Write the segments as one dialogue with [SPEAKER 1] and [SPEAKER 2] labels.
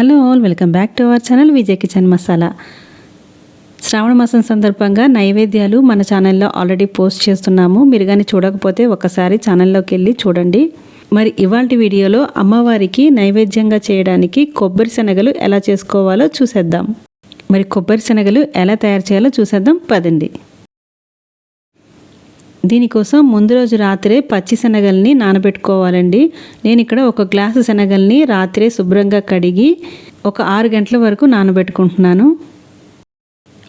[SPEAKER 1] Hello all welcome back to our channel Vijay kitchen masala. శ్రావణ మాసం సందర్భంగా నైవేద్యాలు మన ఛానల్లో ఆల్రెడీ పోస్ట్ చేస్తున్నాము. మీరు కానీ చూడకపోతే ఒకసారి ఛానల్లోకి వెళ్ళి చూడండి. మరి ఇవాళ వీడియోలో అమ్మవారికి నైవేద్యంగా చేయడానికి కొబ్బరి శనగలు ఎలా చేసుకోవాలో చూసేద్దాం. మరి కొబ్బరి శనగలు ఎలా తయారు చేయాలో చూసేద్దాం. పదండి. దీనికోసం ముందు రోజు రాత్రే పచ్చి శనగల్ని నానబెట్టుకోవాలండి. నేను ఇక్కడ ఒక గ్లాసు శనగల్ని రాత్రే శుభ్రంగా కడిగి ఒక ఆరు గంటల వరకు నానబెట్టుకుంటున్నాను.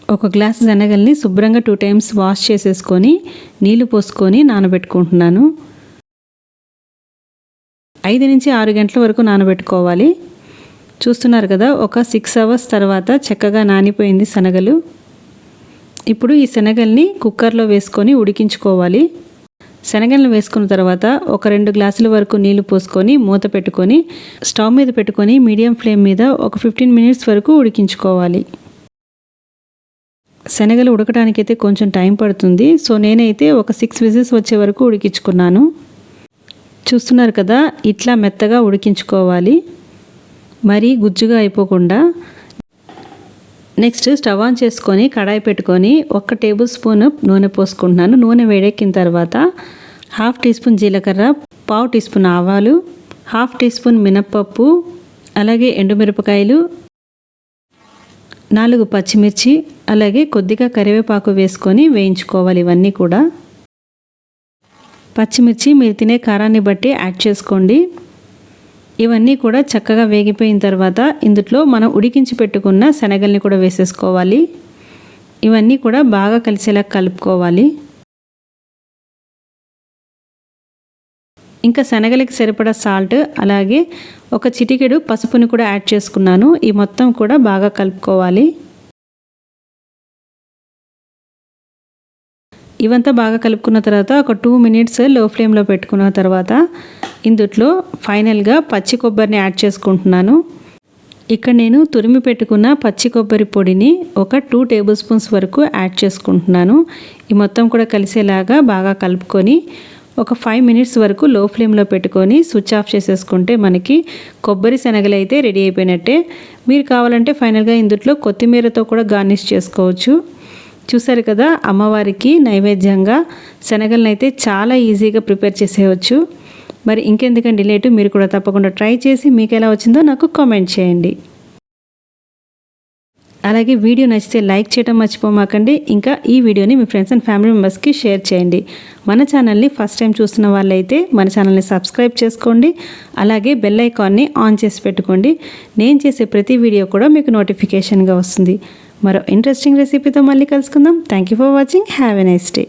[SPEAKER 1] ఒక గ్లాసు శనగల్ని శుభ్రంగా టూ టైమ్స్ వాష్ చేసేసుకొని నీళ్ళు పోసుకొని నానబెట్టుకుంటున్నాను. ఐదు నుంచి ఆరు గంటల వరకు నానబెట్టుకోవాలి. చూస్తున్నారు కదా ఒక సిక్స్ అవర్స్ తర్వాత చక్కగా నానిపోయింది శనగలు. ఇప్పుడు ఈ శనగల్ని కుక్కర్లో వేసుకొని ఉడికించుకోవాలి. శనగలను వేసుకున్న తర్వాత ఒక రెండు గ్లాసుల వరకు నీళ్ళు పోసుకొని మూత పెట్టుకొని స్టవ్ మీద పెట్టుకొని మీడియం ఫ్లేమ్ మీద ఒక ఫిఫ్టీన్ మినిట్స్ వరకు ఉడికించుకోవాలి. శనగలు ఉడకడానికైతే కొంచెం టైం పడుతుంది. సో నేనైతే ఒక సిక్స్ విజిల్స్ వచ్చే వరకు ఉడికించుకున్నాను. చూస్తున్నారు కదా ఇట్లా మెత్తగా ఉడికించుకోవాలి. మరీ గుజ్జుగా అయిపోకుండా నెక్స్ట్ స్టవ్ ఆన్ చేసుకొని కడాయి పెట్టుకొని ఒక టేబుల్ స్పూన్ నూనె పోసుకుంటున్నాను. నూనె వేడెక్కిన తర్వాత హాఫ్ టీ స్పూన్ జీలకర్ర పావు టీ స్పూన్ ఆవాలు హాఫ్ టీ స్పూన్ మినప్పప్పు అలాగే ఎండుమిరపకాయలు నాలుగు పచ్చిమిర్చి అలాగే కొద్దిగా కరివేపాకు వేసుకొని వేయించుకోవాలి ఇవన్నీ కూడా. పచ్చిమిర్చి మీరు తినే కారాన్ని బట్టి యాడ్ చేసుకోండి. ఇవన్నీ కూడా చక్కగా వేగిపోయిన తర్వాత ఇందులో మనం ఉడికించి పెట్టుకున్న శనగల్ని కూడా వేసేసుకోవాలి. ఇవన్నీ కూడా బాగా కలిసేలా కలుపుకోవాలి. ఇంకా శనగలకి సరిపడా సాల్ట్ అలాగే ఒక చిటికెడు పసుపుని కూడా యాడ్ చేసుకున్నాను. ఈ మొత్తం కూడా బాగా కలుపుకోవాలి. ఇవంతా బాగా కలుపుకున్న తర్వాత ఒక టూ మినిట్స్లో ఫ్లేమ్లో పెట్టుకున్న తర్వాత ఇందుట్లో ఫైనల్గా పచ్చి కొబ్బరిని యాడ్ చేసుకుంటున్నాను. ఇక్కడ నేను తురిమి పెట్టుకున్న పచ్చి కొబ్బరి పొడిని ఒక టూ టేబుల్ స్పూన్స్ వరకు యాడ్ చేసుకుంటున్నాను. ఈ మొత్తం కూడా కలిసేలాగా బాగా కలుపుకొని ఒక ఫైవ్ మినిట్స్ వరకు లో ఫ్లేమ్లో పెట్టుకొని స్విచ్ ఆఫ్ చేసేసుకుంటే మనకి కొబ్బరి శనగలు అయితే రెడీ అయిపోయినట్టే. మీరు కావాలంటే ఫైనల్గా ఇందులో కొత్తిమీరతో కూడా గార్నిష్ చేసుకోవచ్చు. చూసారు కదా అమ్మవారికి నైవేద్యంగా శనగలను అయితే చాలా ఈజీగా ప్రిపేర్ చేసేయచ్చు. మరి ఇంకెందుకండి లేటు మీరు కూడా తప్పకుండా ట్రై చేసి మీకు ఎలా వచ్చిందో నాకు కామెంట్ చేయండి. అలాగే వీడియో నచ్చితే లైక్ చేయడం మర్చిపోమాకండి. ఇంకా ఈ వీడియోని మీ ఫ్రెండ్స్ అండ్ ఫ్యామిలీ మెంబర్స్కి షేర్ చేయండి. మన ఛానల్ని ఫస్ట్ టైం చూస్తున్న వాళ్ళైతే మన ఛానల్ని సబ్స్క్రైబ్ చేసుకోండి. అలాగే బెల్ ఐకాన్ని ఆన్ చేసి పెట్టుకోండి. నేను చేసే ప్రతి వీడియో కూడా మీకు నోటిఫికేషన్గా వస్తుంది. మరో ఇంట్రెస్టింగ్ రెసిపీతో మళ్ళీ కలుసుకుందాం. Thank you for watching. Have a nice day.